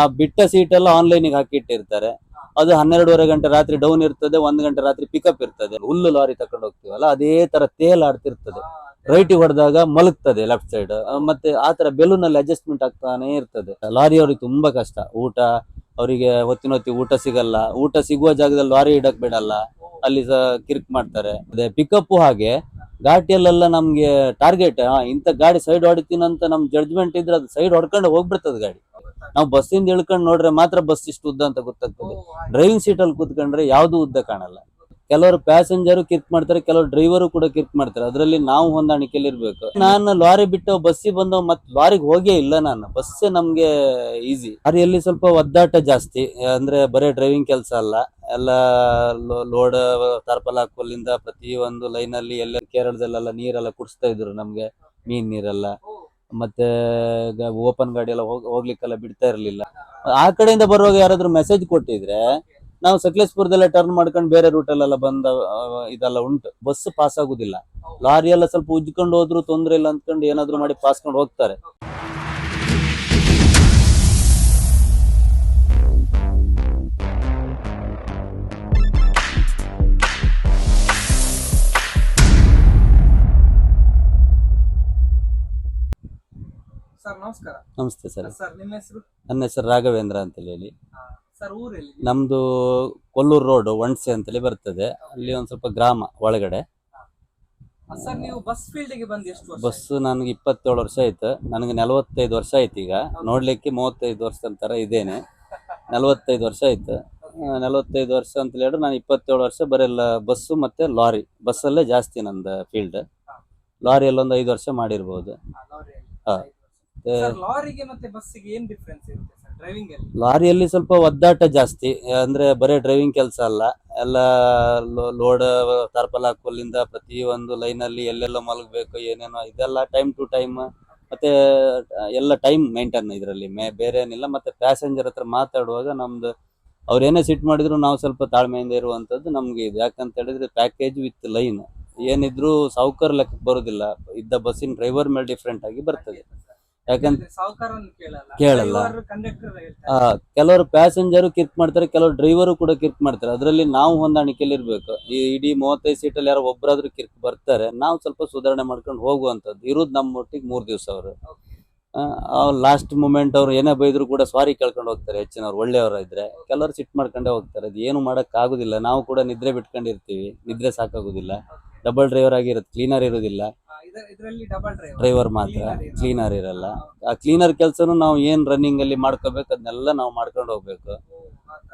ಆ ಬಿಟ್ಟ ಸೀಟ್ ಎಲ್ಲ ಆನ್ಲೈನಿಗೆ ಹಾಕಿಟ್ಟಿರ್ತಾರೆ. ಅದು ಹನ್ನೆರಡುವರೆ ಗಂಟೆ ರಾತ್ರಿ ಡೌನ್ ಇರ್ತದೆ, ಒಂದು ಗಂಟೆ ರಾತ್ರಿ ಪಿಕಪ್ ಇರ್ತದೆ. ಹುಲ್ಲು ಲಾರಿ ತಕೊಂಡು ಹೋಗ್ತೀವಲ್ಲ, ಅದೇ ತರ ತೇಲಾಡ್ತಿರ್ತದೆ ರೈಟ್ ಹೊಡೆದಾಗ ಮಲಗ್ತದೆ ಲೆಫ್ಟ್ ಸೈಡ್ ಮತ್ತೆ ಆ ತರ ಬೆಲೂನ್ ಅಲ್ಲಿ ಅಡ್ಜಸ್ಟ್ಮೆಂಟ್ ಆಗ್ತಾನೆ ಇರ್ತದೆ. ಲಾರಿ ಅವ್ರಿಗೆ ತುಂಬಾ ಕಷ್ಟ. ಊಟ, ಅವರಿಗೆ ಹೊತ್ತಿನ ಹೊತ್ತಿಗೆ ಊಟ ಸಿಗಲ್ಲ. ಊಟ ಸಿಗುವ ಜಾಗದಲ್ಲಿ ಲಾರಿ ಇಡಕ್ ಬಿಡಲ್ಲ. ಅಲ್ಲಿ ಸಹ ಕಿರಿಕ್ ಮಾಡ್ತಾರೆ. ಅದೇ ಪಿಕಪ್ ಹಾಗೆ ಘಾಟಿಯಲ್ಲೆಲ್ಲ ನಮ್ಗೆ ಟಾರ್ಗೆಟ್ ಇಂಥ ಗಾಡಿ ಸೈಡ್ ಹೊಡಿತೀನಿ ಅಂತ ನಮ್ ಜಡ್ಜ್ಮೆಂಟ್ ಇದ್ರೆ ಅದು ಸೈಡ್ ಹೊಡ್ಕೊಂಡು ಹೋಗ್ಬಿಡ್ತದೆ ಗಾಡಿ. ನಾವು ಬಸ್ಸಿಂದ ಇಳ್ಕೊಂಡು ನೋಡ್ರೆ ಮಾತ್ರ ಬಸ್ ಇಷ್ಟು ಉದ್ದ ಅಂತ ಗೊತ್ತಾಗ್ತದೆ. ಡ್ರೈವಿಂಗ್ ಸೀಟ್ ಅಲ್ಲಿ ಕೂತ್ಕೊಂಡ್ರೆ ಯಾವ್ದು ಉದ್ದ ಕಾಣಲ್ಲ. ಕೆಲವರು ಪ್ಯಾಸೆಂಜರ್ ಕಿರ್ಕ್ ಮಾಡ್ತಾರೆ, ಕೆಲವರು ಡ್ರೈವರು ಕೂಡ ಕಿರ್ಕ್ ಮಾಡ್ತಾರೆ. ಅದರಲ್ಲಿ ನಾವು ಹೊಂದಾಣಿಕೆಯಲ್ಲಿ ಇರ್ಬೇಕು. ನಾನು ಲಾರಿ ಬಿಟ್ಟು ಬಸ್ಸಿಗೆ ಬಂದವ್ ಮತ್ತೆ ಲಾರಿಗೆ ಹೋಗೇ ಇಲ್ಲ ನಾನು. ಬಸ್ಸೇ ನಮ್ಗೆ ಈಸಿ ಲಾರಿಯಲ್ಲಿ ಸ್ವಲ್ಪ ಒದ್ದಾಟ ಜಾಸ್ತಿ, ಅಂದ್ರೆ ಬರೇ ಡ್ರೈವಿಂಗ್ ಕೆಲಸ ಅಲ್ಲ. ಎಲ್ಲ ಲೋಡ್ ತರ್ಪಲ್ ಹಾಕೋಲಿಂದ ಪ್ರತಿ ಒಂದು ಲೈನ್ ಅಲ್ಲಿ ಎಲ್ಲ ಕೇರಳದಲ್ಲೆಲ್ಲ ನೀರೆಲ್ಲ ಕುಡಿಸ್ತಾ ಇದ್ರು ನಮ್ಗೆ, ಮೀನ್ ನೀರೆಲ್ಲ. ಮತ್ತೆ ಓಪನ್ ಗಾಡಿ ಎಲ್ಲ ಹೋಗ್- ಹೋಗ್ಲಿಕ್ಕೆಲ್ಲ ಬಿಡ್ತಾ ಇರ್ಲಿಲ್ಲ. ಆ ಕಡೆಯಿಂದ ಬರುವಾಗ ಯಾರಾದ್ರೂ ಮೆಸೇಜ್ ಕೊಟ್ಟಿದ್ರೆ ನಾವು ಸಕಲೇಶ್ಪುರದಲ್ಲೇ ಟರ್ನ್ ಮಾಡ್ಕೊಂಡು ಬೇರೆ ರೂಟಲ್ಲೆಲ್ಲ ಬಂದ ಇದೆಲ್ಲ ಉಂಟು. ಬಸ್ ಪಾಸ್ ಆಗುದಿಲ್ಲ. ಲಾರಿ ಎಲ್ಲ ಸ್ವಲ್ಪ ಉಜ್ಕೊಂಡು ಹೋದ್ರು ತೊಂದ್ರೆ ಇಲ್ಲ ಅಂದ್ಕೊಂಡು ಏನಾದ್ರು ಮಾಡಿ ಪಾಸ್ಕೊಂಡು ಹೋಗ್ತಾರೆ. ನಮಸ್ಕಾರ. ನಮಸ್ತೆ ಸರ್. ಸರ್ ನಿಮ್ಮ ಹೆಸರು? ನನ್ನ ಹೆಸರು ರಾಘವೇಂದ್ರ ಅಂತ ಹೇಳಿ. ಸರ್ ಊರಲ್ಲಿ? ನಮ್ದು ಕೊಲ್ಲೂರು ರೋಡ್ ಒಣ್ಸೆ ಅಂತೇಳಿ ಬರ್ತದೆ. ಅಲ್ಲಿ ಒಂದ್ ಸ್ವಲ್ಪ ಗ್ರಾಮ ಒಳಗಡೆ. ಸರ್ ನೀವು ಬಸ್ ಫೀಲ್ಡ್ಗೆ ಬಂದು ಎಷ್ಟು ವರ್ಷ ಬಸ್ ನನಗೆ ಇಪ್ಪತ್ತೇಳು ವರ್ಷ ಆಯ್ತು. ನನಗೆ ನಲವತ್ತೈದು ವರ್ಷ ಆಯ್ತು ಈಗ. ನೋಡ್ಲಿಕ್ಕೆ ಮೂವತ್ತೈದು ವರ್ಷ ತರ ಇದೇನೆ ನಲವತ್ತೈದು ವರ್ಷ ಆಯ್ತು. ನಲವತ್ತೈದು ವರ್ಷ ಅಂತ ಹೇಳಿದ್ರೆ ನಾನು ಇಪ್ಪತ್ತೇಳು ವರ್ಷ ಬರೆಲ್ಲ ಬಸ್ಸು ಮತ್ತೆ ಲಾರಿ. ಬಸ್ಸಲ್ಲೇ ಜಾಸ್ತಿ ನಂದು ಫೀಲ್ಡ್. ಲಾರಿಯಲ್ಲಿ ಒಂದು ಐದು ವರ್ಷ ಮಾಡಿರ್ಬೋದು. ಹಾ. ಲಾರಿಗೆ ಮತ್ತೆ ಬಸ್ಸಿಗೆ ಏನ್ ಡಿಫ್ರೆನ್ಸ್ ಇರುತ್ತೆ ಸರ್ ಡ್ರೈವಿಂಗ್ ಅಲ್ಲಿ? ಲಾರಿಯಲ್ಲಿ ಸ್ವಲ್ಪ ಒದ್ದಾಟ ಜಾಸ್ತಿ ಅಂದ್ರೆ ಬರೇ ಡ್ರೈವಿಂಗ್ ಕೆಲಸ ಅಲ್ಲ. ಎಲ್ಲ ಲೋಡ್ ತಾರ್ಪಲ್ ಹಾಕೋಲಿಂದ ಪ್ರತಿ ಒಂದು ಲೈನ್ ಅಲ್ಲಿ ಎಲ್ಲೆಲ್ಲ ಮಲಗಬೇಕು ಏನೇನೋ ಇದೆಲ್ಲ ಟೈಮ್ ಟು ಟೈಮ್ ಮತ್ತೆ ಎಲ್ಲ ಟೈಮ್ ಮೇಂಟೈನ್ ಇದರಲ್ಲಿ. ಮೇ ಬೇರೆ ಏನಿಲ್ಲ. ಮತ್ತೆ ಪ್ಯಾಸೆಂಜರ್ ಹತ್ರ ಮಾತಾಡುವಾಗ ನಮ್ದು ಅವ್ರು ಏನೇ ಸಿಟ್ ಮಾಡಿದ್ರು ನಾವು ಸ್ವಲ್ಪ ತಾಳ್ಮೆಯಿಂದ ಇರುವಂತದ್ದು ನಮ್ಗೆ ಇದು. ಯಾಕಂತ ಹೇಳಿದ್ರೆ ಪ್ಯಾಕೇಜ್ ವಿತ್ ಲೈನ್ ಏನಿದ್ರು ಸಾವುಕಾರ ಲೆಕ್ಕಕ್ಕೆ ಬರೋದಿಲ್ಲ. ಇದ್ದ ಬಸ್ಸಿನ ಡ್ರೈವರ್ ಮೇಲೆ ಡಿಫ್ರೆಂಟ್ ಆಗಿ ಬರ್ತದೆ. ಸಾವುಕಾರನ್ನು ಕೇಳಲ್ಲ. ಕೆಲವರು ಪ್ಯಾಸೆಂಜರ್ ಕಿರ್ಕ್ ಮಾಡ್ತಾರೆ ಕೆಲವರು ಡ್ರೈವರು ಕೂಡ ಕಿರ್ಕ್ ಮಾಡ್ತಾರೆ. ಅದರಲ್ಲಿ ನಾವು ಹೊಂದಾಣಿಕೆಯಲ್ಲಿ ಇರ್ಬೇಕು. ಈ ಇಡೀ ಮೂವತ್ತೈದು ಸೀಟಲ್ಲಿ ಯಾರೋ ಒಬ್ಬರಾದ್ರೂ ಕಿರ್ಕ್ ಬರ್ತಾರೆ ನಾವು ಸ್ವಲ್ಪ ಸುಧಾರಣೆ ಮಾಡ್ಕೊಂಡು ಹೋಗುವಂಥದ್ದು. ಇರೋದು ನಮ್ಮ ಒಟ್ಟಿಗೆ ಮೂರು ದಿವಸ ಅವರು. ಲಾಸ್ಟ್ ಮೂಮೆಂಟ್ ಅವ್ರು ಏನೇ ಬೈದ್ರು ಕೂಡ ಸಾರಿ ಕೇಳ್ಕೊಂಡು ಹೋಗ್ತಾರೆ ಹೆಚ್ಚಿನವ್ರು ಒಳ್ಳೆಯವರು ಇದ್ರೆ ಕೆಲವರು ಸಿಟ್ ಮಾಡ್ಕೊಂಡೇ ಹೋಗ್ತಾರೆ. ಅದು ಏನು ಮಾಡಕ್ ಆಗುದಿಲ್ಲ ನಾವು ಕೂಡ ನಿದ್ರೆ ಬಿಟ್ಕೊಂಡಿರ್ತೀವಿ. ನಿದ್ರೆ ಸಾಕಾಗುದಿಲ್ಲ. ಡಬಲ್ ಡ್ರೈವರ್ ಆಗಿರೋದು ಕ್ಲೀನರ್ ಇರೋದಿಲ್ಲ. ಡ್ರೈವರ್ ಮಾತ್ರ ಕ್ಲೀನರ್ ಇರಲ್ಲ. ಆ ಕ್ಲೀನರ್ ಕೆಲಸನು ನಾವು ಏನ್ ರನ್ನಿಂಗ್ ಅಲ್ಲಿ ಮಾಡ್ಕೋಬೇಕು ಅದನ್ನೆಲ್ಲ ನಾವು ಮಾಡ್ಕೊಂಡು ಹೋಗ್ಬೇಕು.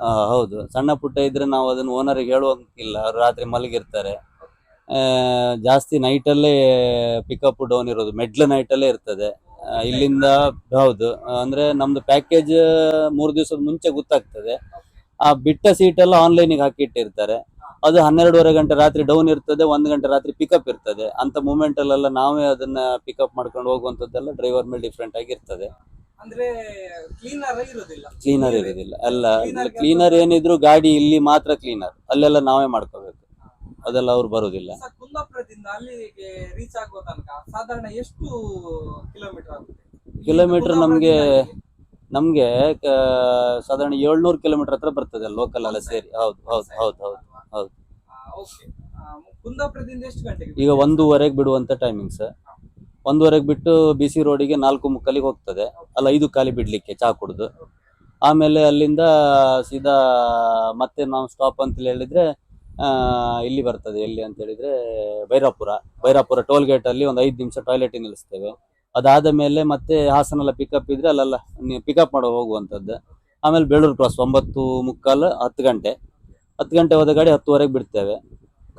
ಆ, ಹೌದು. ಸಣ್ಣ ಪುಟ್ಟ ಇದ್ರೆ ನಾವು ಅದನ್ನ ಓನರಿಗೆ ಹೇಳುವಂಗಿಲ್ಲ. ಅವ್ರು ರಾತ್ರಿ ಮಲಗಿರ್ತಾರೆ. ಆ, ಜಾಸ್ತಿ ನೈಟಲ್ಲೇ ಪಿಕಪ್ ಡೌನ್ ಇರೋದು. ಮೆಡ್ಲ್ ನೈಟಲ್ಲೇ ಇರ್ತದೆ. ಇಲ್ಲಿಂದ ಹೌದು. ಅಂದ್ರೆ ನಮ್ದು ಪ್ಯಾಕೇಜ್ ಮೂರು ದಿವಸದ ಮುಂಚೆ ಗೊತ್ತಾಗ್ತದೆ. ಆ ಬಿಟ್ಟ ಸೀಟ್ ಎಲ್ಲ ಆನ್ಲೈನಿಗೆ ಹಾಕಿಟ್ಟಿರ್ತಾರೆ. ಅದು ಹನ್ನೆರಡುವರೆ ಗಂಟೆ ರಾತ್ರಿ ಡೌನ್ ಇರ್ತದೆ ಒಂದು ಗಂಟೆ ರಾತ್ರಿ ಪಿಕಪ್ ಇರ್ತದೆ. ಅಂತ ಮೂಮೆಂಟ್ ಅಲ್ಲೆಲ್ಲ ನಾವೇ ಅದನ್ನ ಪಿಕಪ್ ಮಾಡ್ಕೊಂಡು ಹೋಗುವಂತದ್ದೆಲ್ಲ ಡ್ರೈವರ್ ಮೇಲೆ ಡಿಫ್ರೆಂಟ್ ಆಗಿರ್ತದೆ ಅಂದ್ರೆ ಕ್ಲೀನರ್ ಇರೋದಿಲ್ಲ. ಅಲ್ಲ ಕ್ಲೀನರ್ ಏನಿದ್ರು ಗಾಡಿ ಇಲ್ಲಿ ಮಾತ್ರ ಕ್ಲೀನರ್ ಅಲ್ಲೆಲ್ಲ ನಾವೇ ಮಾಡ್ಕೋಬೇಕು. ಅದೆಲ್ಲ ಅವ್ರು ಬರುದಿಲ್ಲ. ಸರ್ ಕುಂದಾಪುರದಿಂದ ಅಲ್ಲಿಗೆ ರೀಚ್ ಆಗುವ ತನಕ ಸಾಧಾರಣ ಎಷ್ಟು ಕಿಲೋಮೀಟರ್ ಆಗುತ್ತೆ? ಕಿಲೋಮೀಟರ್ ನಮ್ಗೆ ನಮ್ಗೆ ಸಾಧಾರಣ ಏಳ್ನೂರು ಕಿಲೋಮೀಟರ್ ಹತ್ರ ಬರ್ತದೆ ಲೋಕಲ್ ಎಲ್ಲ ಸೇರಿ. ಹೌದು ಹೌದು ಹೌದು ಹೌದು. ಹೌದು. ಓಕೆ ಕುಂದಾಪುರದಿಂದ ಎಷ್ಟು ಗಂಟೆಗೆ ಈಗ ಒಂದೂವರೆಗೆ ಬಿಡುವಂತ ಟೈಮಿಂಗ್ಸ್ ಒಂದೂವರೆಗೆ ಬಿಟ್ಟು ಬಿ ಸಿ ರೋಡಿಗೆ ನಾಲ್ಕು ಮುಕ್ಕಲಿಗೆ ಹೋಗ್ತದೆ. ಅಲ್ಲ ಐದು ಖಾಲಿ ಬಿಡ್ಲಿಕ್ಕೆ ಚಾ ಕುಡಿದು. ಆಮೇಲೆ ಅಲ್ಲಿಂದ ಸೀದಾ ಮತ್ತೆ ನಾವು ಸ್ಟಾಪ್ ಅಂತ ಹೇಳಿದ್ರೆ ಆ, ಇಲ್ಲಿ ಬರ್ತದೆ. ಎಲ್ಲಿ ಅಂತ ಹೇಳಿದ್ರೆ ಬೈರಾಪುರ. ಬೈರಾಪುರ ಟೋಲ್ ಗೇಟ್ ಅಲ್ಲಿ ಒಂದು ಐದು ನಿಮಿಷ ಟಾಯ್ಲೆಟ್ ನಿಲ್ಲಿಸ್ತೇವೆ. ಅದಾದ ಮೇಲೆ ಮತ್ತೆ ಹಾಸನ ಎಲ್ಲ ಪಿಕಪ್ ಇದ್ರೆ ಅಲ್ಲೆಲ್ಲ ಪಿಕಪ್ ಮಾಡೋ ಹೋಗುವಂಥದ್ದು ಆಮೇಲೆ ಬೇಳೂರು ಕ್ರಾಸ್ ಒಂಬತ್ತು ಮುಕ್ಕಾಲು ಹತ್ತು ಗಂಟೆ. ಹತ್ತು ಗಂಟೆ ಹೋದ ಗಾಡಿ ಹತ್ತುವರೆಗೆ ಬಿಡ್ತೇವೆ.